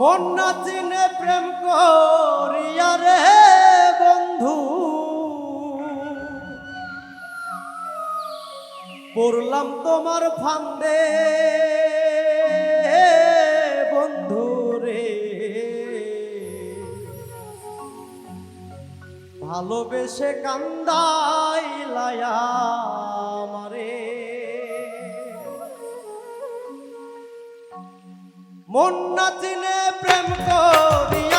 মন না চিনে প্রেম করিয়া রে বন্ধু। পড়লাম তোমার ফান্দে, বন্ধু রে। ভালোবেসে কান্দাই লায়া মন্নাতিনে প্রেম কবি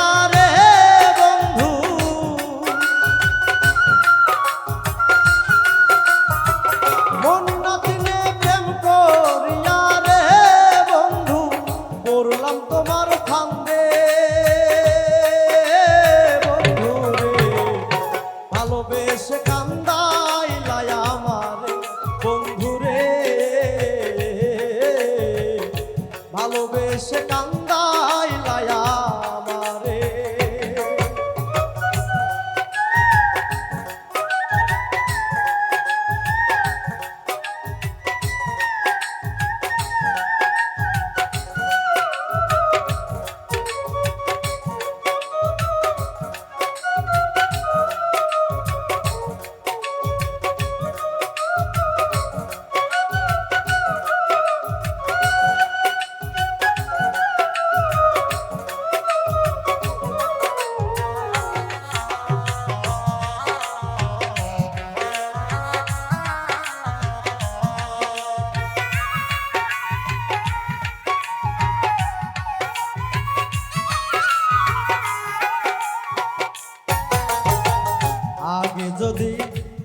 আগে যদি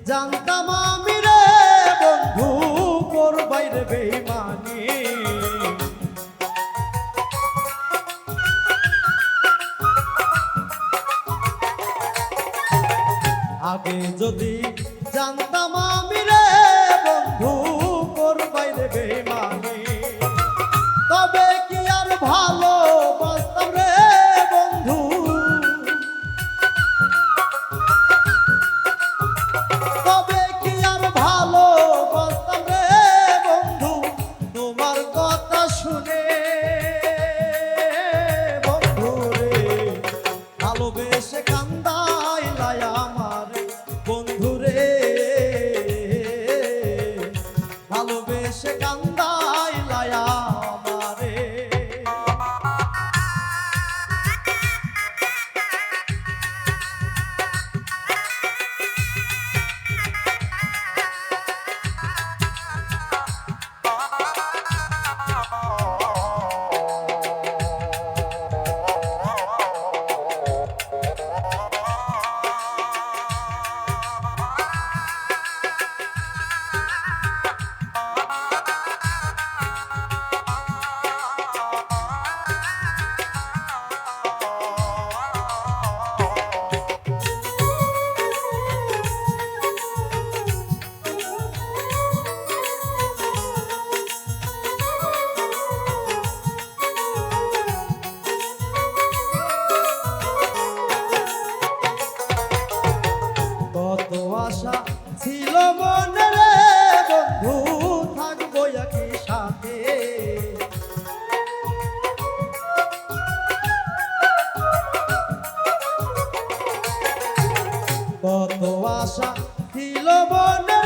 জানতাম আমি রে বন্ধু কর বাইরে বেমানি আগে যদি জানতাম আমি রে বন্ধু কর বাইরে বেমানি এসে কান্দা ভালোবাসা ছিল মনে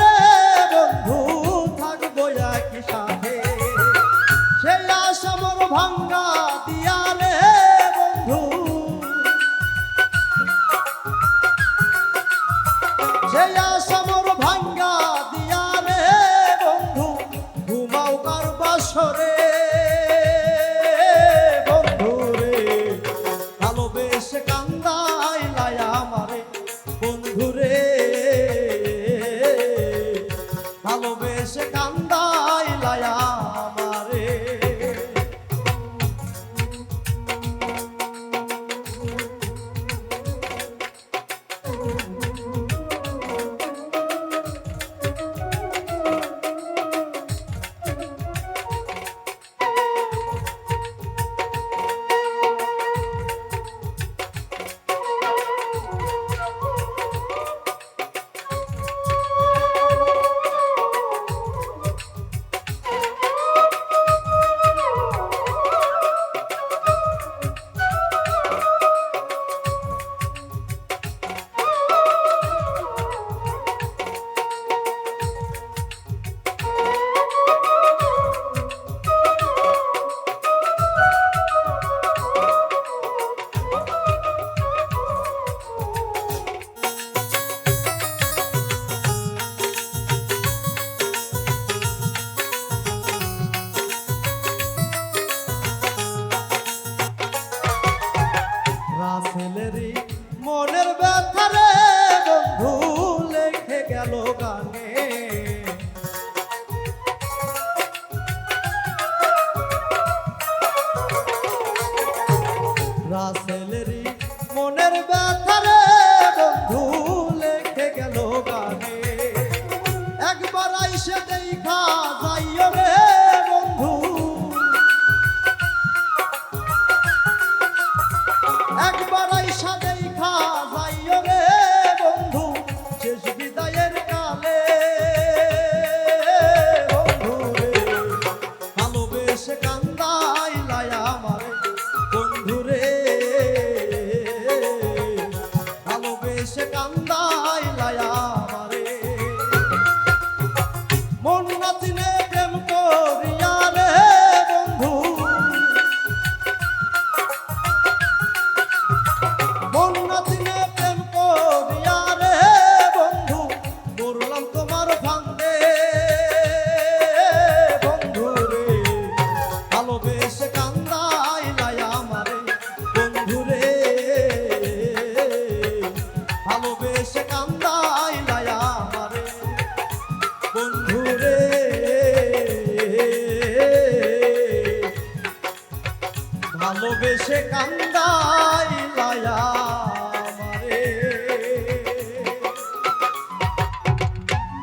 ঘুরে